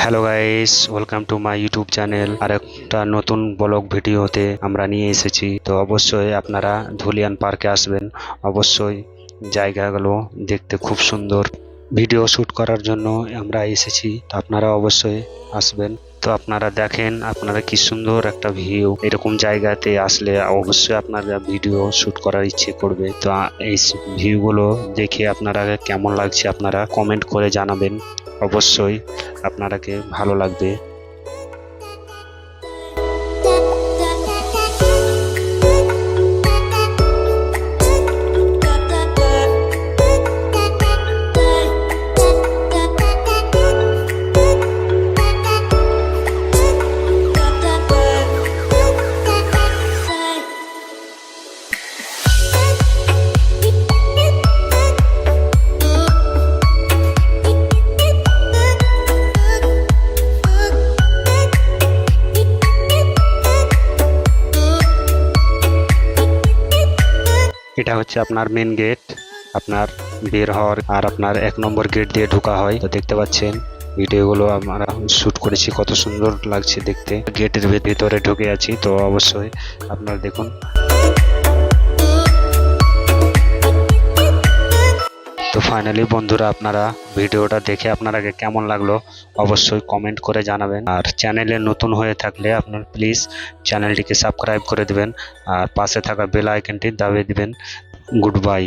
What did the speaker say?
Hello guys welcome to my YouTube channel আর একটা নতুন blog ভিডিওতে আমরা নিয়ে এসেছি। তো অবশ্যই আপনারা ধুলিয়ান পার্কে আসবেন। অবশ্যই জায়গাগুলো দেখতে খুব সুন্দর। ভিডিও শ্যুট করার জন্য আমরা এসেছি। তো আপনারা অবশ্যই আসবেন। তো আপনারা দেখেন, আপনারা কি সুন্দর একটা ভিউ এরকম জায়গাতে আসলে অবশ্যই আপনারা ভিডিও শ্যুট করার ইচ্ছে করবে। তো এই ভিউগুলো দেখে আপনারা কেমন লাগছে আপনারা কমেন্ট করে জানাবেন। অবশ্যই আপনারাকে ভালো লাগবে। এটা হচ্ছে আপনার মেন গেট আপনার বের হওয়ার আর আপনার এক নম্বর গেট দিয়ে ঢোকা হয়। তো দেখতে পাচ্ছেন ভিডিওগুলো আমরা শ্যুট করেছি, কত সুন্দর লাগছে দেখতে। গেটের ভিতরে ঢুকে আছি, তো অবশ্যই আপনারা দেখুন। ফাইনালি বন্ধুরা আপনারা ভিডিওটা দেখে আপনারাকে কেমন লাগল অবশ্যই কমেন্ট করে জানাবেন। আর চ্যানেলে নতুন হয়ে থাকলে আপনার প্লিজ চ্যানেলটিকে সাবস্ক্রাইব করে দেবেন। আর পাশে থাকা বেল আইকনটি দাবিয়ে দেবেন। Good bye